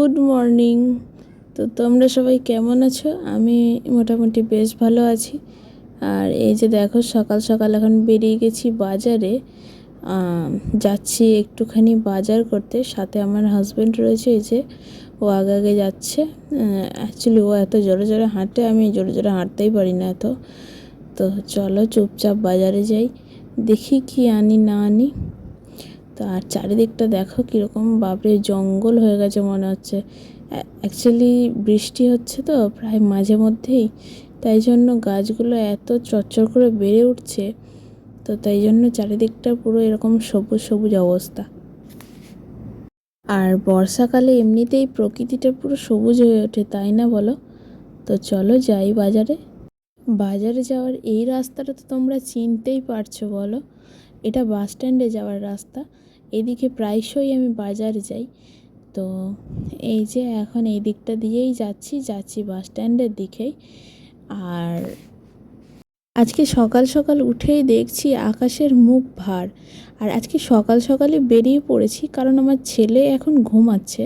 Good morning. তো তোমরা সবাই কেমন আছো? আমি মোটামুটি বেশ ভালো আছি। আর এই যে দেখো, সকাল সকাল এখন বেরিয়ে গেছি বাজারে। যাচ্ছি একটুখানি বাজার করতে। সাথে আমার হাজব্যান্ড রয়েছে, এই যে ও আগে আগে যাচ্ছে। অ্যাকচুয়ালি ও এত জোরে জোরে হাঁটে, আমি জোরে জোরে হাঁটতেই পারি না এত। তো চলো চুপচাপ বাজারে যাই। দেখি কি আনি না আনি। তো আর চারিদিকটা দেখো কীরকম বাপরে, জঙ্গল হয়ে গেছে মনে হচ্ছে। অ্যাকচুয়ালি বৃষ্টি হচ্ছে তো প্রায় মাঝে মধ্যেই, তাই জন্য গাছগুলো এত চচ্চর করে বেড়ে উঠছে, তো তাই জন্য চারিদিকটা পুরো এরকম সবুজ সবুজ অবস্থা। আর বর্ষাকালে এমনিতেই প্রকৃতিটা পুরো সবুজ হয়ে ওঠে, তাই না বলো? তো চলো যাই বাজারে। বাজারে যাওয়ার এই রাস্তাটা তো তোমরা চিনতেই পারছ বলো। এটা বাস স্ট্যান্ডে যাওয়ার রাস্তা। এদিকে প্রায়শই আমি বাজারে যাই। তো এই যে এখন এই দিকটা দিয়েই যাচ্ছি যাচ্ছি বাস স্ট্যান্ডের দিকেই। আর আজকে সকাল সকাল উঠেই দেখছি আকাশের মুখ ভার। আর আজকে সকাল সকালে বেরিয়ে পড়েছি, কারণ আমার ছেলে এখন ঘুমাচ্ছে।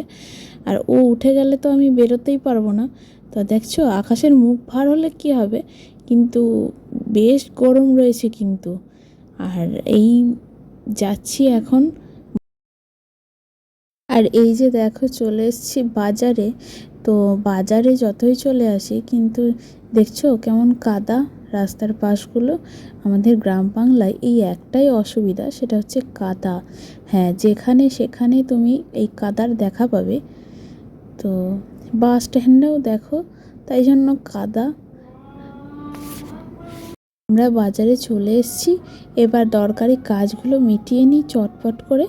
আর ও উঠে গেলে তো আমি বেরোতেই পারব না। তো দেখছ, আকাশের মুখ ভার হলে কি হবে? কিন্তু বেশ গরম রয়েছে কিন্তু। আর এই যাচ্ছি এখন আর এই যে দেখো চলে এসেছি বাজারে। তো বাজারে যতই চলে আসি, কিন্তু দেখছ কেমন কাদা রাস্তার পাশগুলো? আমাদের গ্রাম বাংলায় এই একটাই অসুবিধা, সেটা হচ্ছে কাদা। হ্যাঁ যেখানে সেখানে তুমি এই কাদার দেখা পাবে। তো বাস স্ট্যান্ডেও দেখো, তাই জন্য কাদা। আমরা বাজারে চলে এসেছি। এবার দরকারি কাজগুলো মিটিয়ে নিই চটপট করে।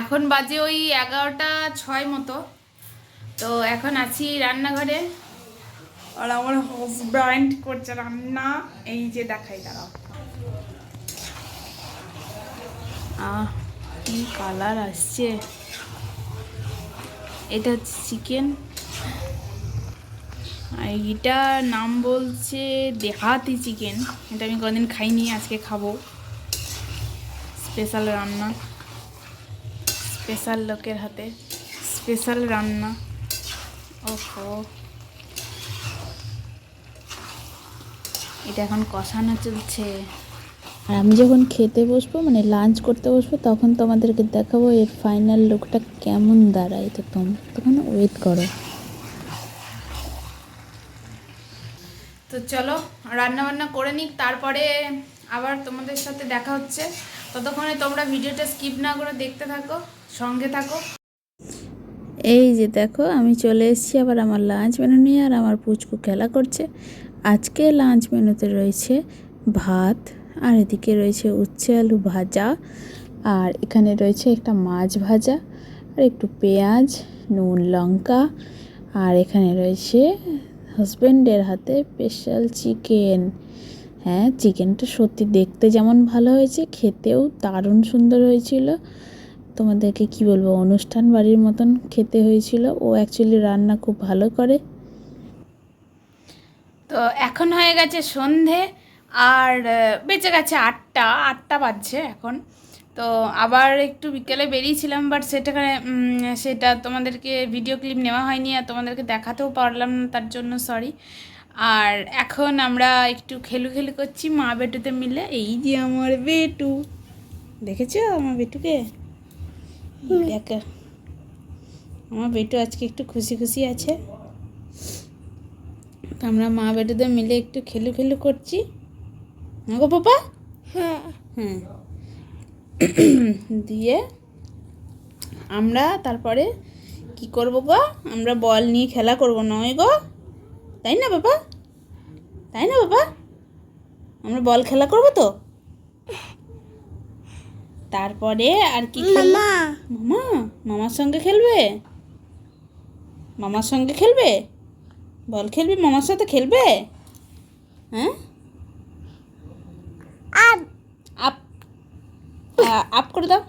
এখন বাজে ওই এগারোটা ছয় মতো। তো এখন আছি রান্নাঘরে। আর আমার হাজব্যান্ড করছে রান্না। এই যে দেখাই দাঁড়াও। আহ কি কালার আসছে? এটা হচ্ছে চিকেন আর এটার নাম বলছে দেহাতি চিকেন এটা আমি কোনোদিন খাইনি আজকে খাব। স্পেশাল রান্না। স্পেশাল লোকের হাতে। স্পেশাল রান্না। ওহো। এটা এখন কষানো চলছে। আর আমি যখন খেতে বসবো মানে লাঞ্চ করতে বসবো তখন তোমাদেরকে দেখাবো এর ফাইনাল লুকটা কেমন দাঁড়ায় তো তোমরা তখন ওয়েট করো। তো চলো রান্না বান্না করে নিক তারপরে আবার তোমাদের সাথে দেখা হচ্ছে। ততক্ষণে তোমরা ভিডিওটা স্কিপ না করে দেখতে থাকো, সঙ্গে থাকো। এই যে দেখো, আমি চলে এসেছি আবার আমার লাঞ্চ মেনু নিয়ে আর আমার পুচকু খেলা করছে। আজকে লাঞ্চ মেনুতে রয়েছে ভাত, আর এদিকে রয়েছে উচ্ছে আলু ভাজা, আর এখানে রয়েছে একটা মাছ ভাজা, আর একটু পেঁয়াজ, নুন, লঙ্কা, আর এখানে রয়েছে হাজব্যান্ডের হাতে স্পেশাল চিকেন হ্যাঁ চিকেনটা সত্যি দেখতে যেমন ভালো হয়েছে, খেতেও দারুণ সুন্দর হয়েছিল। তোমাদেরকে কি বলব, অনুষ্ঠান বাড়ির মতন খেতে হয়েছিল। ও অ্যাকচুয়ালি রান্না খুব ভালো করে। তো এখন হয়ে গেছে সন্ধে, আর বেঁচে গেছে আটটা আটটা বাজছে এখন। তো আবার একটু বিকেলে বেরিয়েছিলাম বাট সেটাখানে সেটা তোমাদেরকে ভিডিও ক্লিপ নেওয়া হয়নি, আর তোমাদেরকে দেখাতেও পারলাম না, তার জন্য সরি আর এখন আমরা একটু খেলু খেলু করছি মা বেটুতে মিলে। এই যে আমার বেটু। দেখেছ আমার বেটুকে? দেখো। আমার বেটু আজকে একটু খুশি খুশি আছে। তো আমরা মা বেটুদের মিলে একটু খেলু খেলু করছি। গো পাপা? হ্যাঁ। হ্যাঁ দিয়ে আমরা তারপরে কি করব গো? আমরা বল নিয়ে খেলা করব নয় গো? তাই না বাবা? তাই না বাবা? আমরা বল খেলা করব তো? তারপরে আর কি মামা। মামা মামার সঙ্গে খেলবে? মামার সঙ্গে খেলবে? বল খেলবে মামার সাথে খেলবে? হ্যাঁ? আপ আপ করে দাও।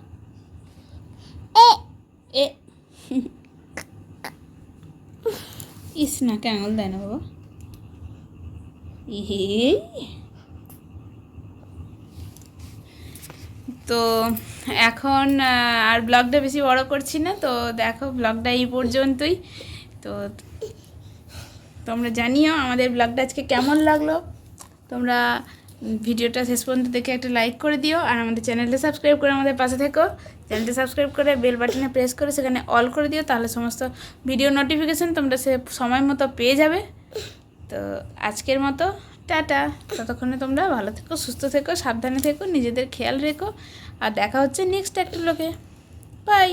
ইস না কে আঙুল দেয় না বাবা। তো এখন আর ব্লগটা বেশি বড় করছি না, তো দেখো ব্লগটা এই পর্যন্তই। তো তোমরা জানিও আমাদের ব্লগটা আজকে কেমন লাগল। তোমরা ভিডিওটা শেষ পর্যন্ত দেখে একটা লাইক করে দিও আর আমাদের চ্যানেলটা সাবস্ক্রাইব করে আমাদের পাশে থেকো। চ্যানেলটা সাবস্ক্রাইব করে বেল বাটনে প্রেস করে সেখানে অল করে দিও, তাহলে সমস্ত ভিডিও নোটিফিকেশন তোমরা সে সময় মতো পেয়ে যাবে। তো আজকের মতো, টাটা। ততক্ষণে তোমরা ভালো থেকো, সুস্থ থেকো, সাবধানে থেকো, নিজেদের খেয়াল রেখো। আর দেখা হচ্ছে নেক্সট একটা লোকে বাই